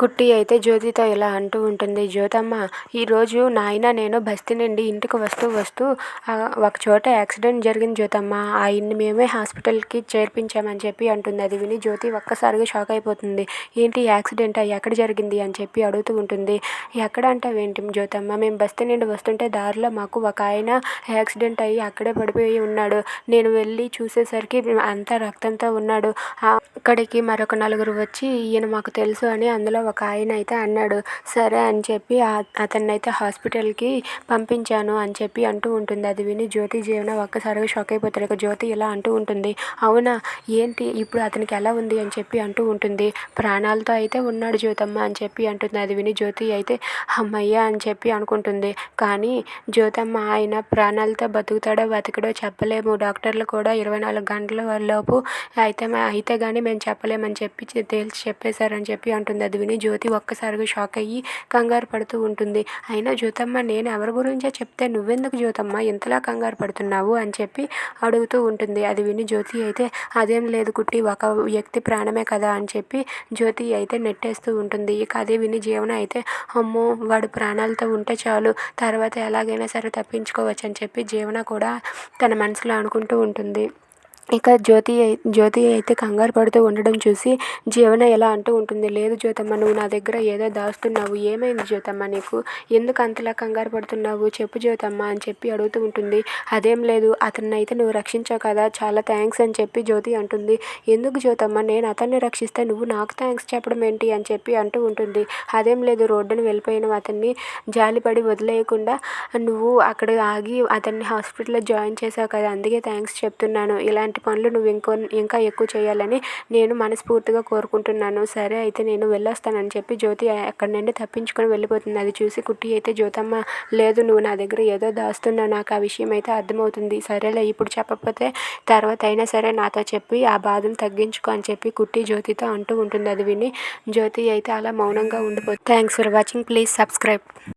కుట్టి అయితే జ్యోతితో ఇలా అంటూ ఉంటుంది జ్యోతమ్మ ఈరోజు నాయన నేను బస్తీ నుండి ఇంటికి వస్తూ వస్తూ ఒక చోట యాక్సిడెంట్ జరిగింది జ్యోతమ్మ. ఆయన్ని మేమే హాస్పిటల్కి చేర్పించామని చెప్పి అంటుంది. అది విని జ్యోతి ఒక్కసారిగా షాక్ అయిపోతుంది. ఏంటి యాక్సిడెంట్? ఎక్కడ జరిగింది? అని చెప్పి అడుగుతూ ఉంటుంది. ఎక్కడ అంటావేంటి జ్యోతమ్మ? మేము బస్తీ నుండి వస్తుంటే దారిలో మాకు ఒక ఆయన యాక్సిడెంట్ అయ్యి అక్కడే పడిపోయి ఉన్నాడు. నేను వెళ్ళి చూసేసరికి అంతా రక్తంతో ఉన్నాడు. అక్కడికి మరొక నలుగురు వచ్చి ఈయన మాకు తెలుసు అని అందులో ఒక ఆయన అయితే అన్నాడు సరే అని చెప్పి అతన్ని అయితే హాస్పిటల్కి పంపించాను అని చెప్పి అంటూ ఉంటుంది. అది విని జ్యోతి జీవన ఒక్కసారిగా షాక్ అయిపోతాడు. ఇక జ్యోతి ఇలా అంటూ ఉంటుంది అవునా? ఏంటి? ఇప్పుడు అతనికి ఎలా ఉంది? అని చెప్పి అంటూ ఉంటుంది. ప్రాణాలతో అయితే ఉన్నాడు జ్యోతమ్మ అని చెప్పి అంటుంది. అది విని జ్యోతి అయితే అమ్మయ్య అని చెప్పి అనుకుంటుంది. కానీ జ్యోతమ్మ ఆయన ప్రాణాలతో బతుకుతాడో బతకడో చెప్పలేము. డాక్టర్లు కూడా ఇరవై నాలుగు గంటల లోపు అయితే అయితే కానీ మేము చెప్పలేమని చెప్పి తేల్చి చెప్పేశారని చెప్పి అంటుంది. అది విని జ్యోతి ఒక్కసారిగా షాక్ అయ్యి కంగారు పడుతూ ఉంటుంది. అయినా జ్యోతమ్మ నేను ఎవరి గురించో చెప్తే నువ్వెందుకు జ్యోతమ్మ ఇంతలా కంగారు పడుతున్నావు అని చెప్పి అడుగుతూ ఉంటుంది. అది విని జ్యోతి అయితే అదేం లేదు కుట్టి ఒక వ్యక్తి ప్రాణమే కదా అని చెప్పి జ్యోతి అయితే నెట్టేస్తూ ఉంటుంది. ఇక అదే విని జీవన అయితే అమ్మో వాడు ప్రాణాలతో ఉంటే చాలు తర్వాత ఎలాగైనా సరే తప్పించుకోవచ్చు అని చెప్పి జీవన కూడా తన మనసులో అనుకుంటూ ఉంటుంది. ఇక జ్యోతి జ్యోతి అయితే కంగారు పడుతూ ఉండడం చూసి జీవన ఎలా అంటూ ఉంటుంది. లేదు జ్యోతమ్మ నువ్వు నా దగ్గర ఏదో దాస్తున్నావు. ఏమైంది జ్యోతమ్మ నీకు? ఎందుకు అంతలా కంగారు పడుతున్నావు? చెప్పు జ్యోతమ్మ అని చెప్పి అడుగుతూ ఉంటుంది. అదేం లేదు అతన్ని అయితే నువ్వు రక్షించావు కదా చాలా థ్యాంక్స్ అని చెప్పి జ్యోతి అంటుంది. ఎందుకు జ్యోతమ్మ? నేను అతన్ని రక్షిస్తే నువ్వు నాకు థ్యాంక్స్ చెప్పడం ఏంటి అని చెప్పి అంటూ ఉంటుంది. అదేం లేదు రోడ్డును వెళ్ళిపోయిన అతన్ని. జాలిపడి వదిలేయకుండా నువ్వు అక్కడ ఆగి అతన్ని హాస్పిటల్లో జాయిన్ చేసావు కదా అందుకే థ్యాంక్స్ చెప్తున్నాను. ఇలాంటి ఇలాంటి పనులు నువ్వు ఇంకో ఇంకా ఎక్కువ చేయాలని నేను మనస్ఫూర్తిగా కోరుకుంటున్నాను. సరే అయితే నేను వెళ్ళొస్తానని చెప్పి జ్యోతి అక్కడి నుండి తప్పించుకొని వెళ్ళిపోతుంది. అది చూసి కుట్టి అయితే జ్యోతమ్మ లేదు నువ్వు నా దగ్గర ఏదో దాస్తున్నావు. నాకు ఆ విషయం అయితే అర్థమవుతుంది. సరేలే ఇప్పుడు చెప్పకపోతే తర్వాత అయినా సరే నాతో చెప్పి ఆ బాధను తగ్గించుకో అని చెప్పి కుట్టి జ్యోతితో అంటూ ఉంటుంది. అది విని జ్యోతి అయితే అలా మౌనంగా ఉండిపోతుంది thanks for watching please subscribe